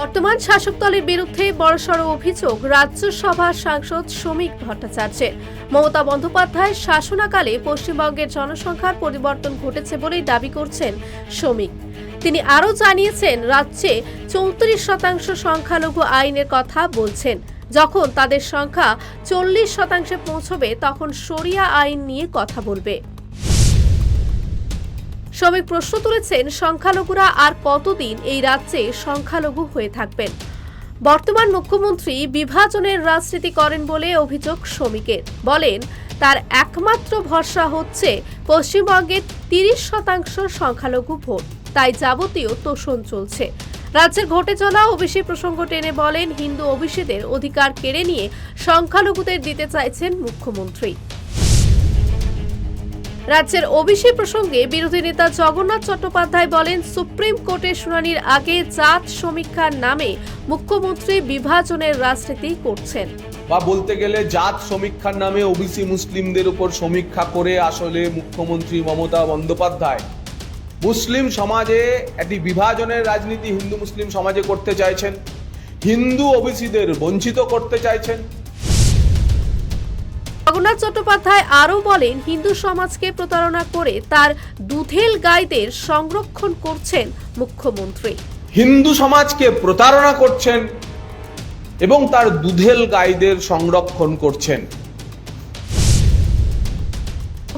বর্তমান শাসক দলের বিরুদ্ধে বড়সড় অভিযোগ রাজ্যসভার সাংসদ শ্রমিক ভট্টাচার্যের। মমতা বন্দ্যোপাধ্যায় শাসনাকালে পশ্চিমবঙ্গের জনসংখ্যার পরিবর্তন ঘটেছে বলেই দাবি করছেন শ্রমিক। তিনি আরও জানিয়েছেন, রাজ্যে চৌত্রিশ শতাংশ সংখ্যালঘু আইনের কথা বলছেন। যখন তাদের সংখ্যা চল্লিশ শতাংশে পৌঁছবে, তখন শরিয়া আইন নিয়ে কথা বলবে। শ্রমিক প্রশ্ন তুলেছেন, সংখ্যালঘুরা আর কতদিন এই রাজ্যে সংখ্যালঘু হয়ে থাকবেন? বর্তমান মুখ্যমন্ত্রী বিভাজনের রাজনীতি করেন বলে অভিযোগ শ্রমিকের। বলেন, তার একমাত্র ভরসা হচ্ছে পশ্চিমবঙ্গের তিরিশ শতাংশ সংখ্যালঘু ভোট। তাই যাবতীয় তোষণ চলছে। রাজ্যের ঘটে চলা ওবিসি প্রসঙ্গ টেনে বলেন, হিন্দু ওবিসিদের অধিকার কেড়ে নিয়ে সংখ্যালঘুদের দিতে চাইছেন মুখ্যমন্ত্রী। রাজ্যের ওবিসি প্রসঙ্গে বিরোধী নেতা জগন্নাথ চট্টোপাধ্যায় বলেন, সুপ্রিম কোর্টের শুনানির আগে জাত সমীক্ষার নামে মুখ্যমন্ত্রী বিভাজনের রাজনীতি করছেন। বা বলতে গেলে জাত সমীক্ষার নামে ওবিসি মুসলিমদের উপর সমীক্ষা করে আসলে মুখ্যমন্ত্রী মমতা বন্দ্যোপাধ্যায়। মুসলিম সমাজে একটি বিভাজনের রাজনীতি হিন্দু মুসলিম সমাজে করতে চাইছেন। হিন্দু ওবিসিদের বঞ্চিত করতে চাইছেন। জগন্নাথ চট্টোপাধ্যায় আরও বলেন, হিন্দু সমাজকে প্রতারণা করে তার দুধেল গাইদের সংরক্ষণ করছেন মুখ্যমন্ত্রী। হিন্দু সমাজকে প্রতারণা করছেন এবং তার দুধেল গাইদের সংরক্ষণ করছেন।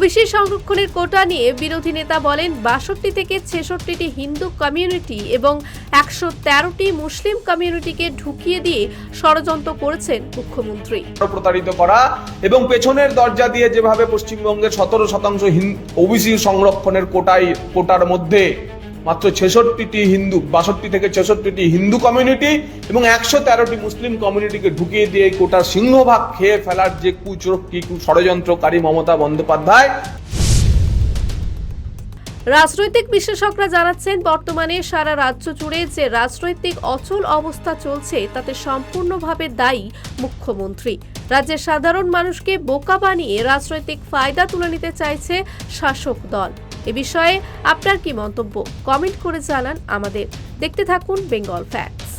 ওবিসি সংরক্ষণের কোটা নিয়ে বিরোধী নেতা বলেন, বাষট্টি থেকে ছেষট্টিটি হিন্দু কমিউনিটি এবং একশো তেরোটি মুসলিম কমিউনিটিকে ঢুকিয়ে দিয়ে ষড়যন্ত্র করেছেন মুখ্যমন্ত্রী। প্রতারিত করা এবং পেছনের দরজা দিয়ে যেভাবে পশ্চিমবঙ্গের সতেরো শতাংশ ওবিসি সংরক্ষণের কোটায় কোটার মধ্যে মাত্র ছেষট্টিটি হিন্দু, বাষট্টি থেকে ছেষট্টিটি হিন্দু কমিউনিটি এবং একশো তেরোটি মুসলিম কমিউনিটিকে ঢুকিয়ে দিয়ে কোটার সিংহভাগ খেয়ে ফেলার যে কুচরক্কি কু ষড়যন্ত্রকারী মমতা বন্দ্যোপাধ্যায়। রাজনৈতিক বিশেষজ্ঞরা জানাচ্ছেন, বর্তমানে সারা রাজ্য জুড়ে যে রাজনৈতিক অচল অবস্থা চলছে, তাতে সম্পূর্ণভাবে দায়ী মুখ্যমন্ত্রী। রাজ্যের সাধারণ মানুষকে বোকা বানিয়ে রাজনৈতিক ফায়দা তুলে নিতে চাইছে শাসক দল। এ বিষয়ে আপনার কি মন্তব্য? কমেন্ট করে জানান আমাদের। দেখতে থাকুন বেঙ্গল ফ্যাক্টস।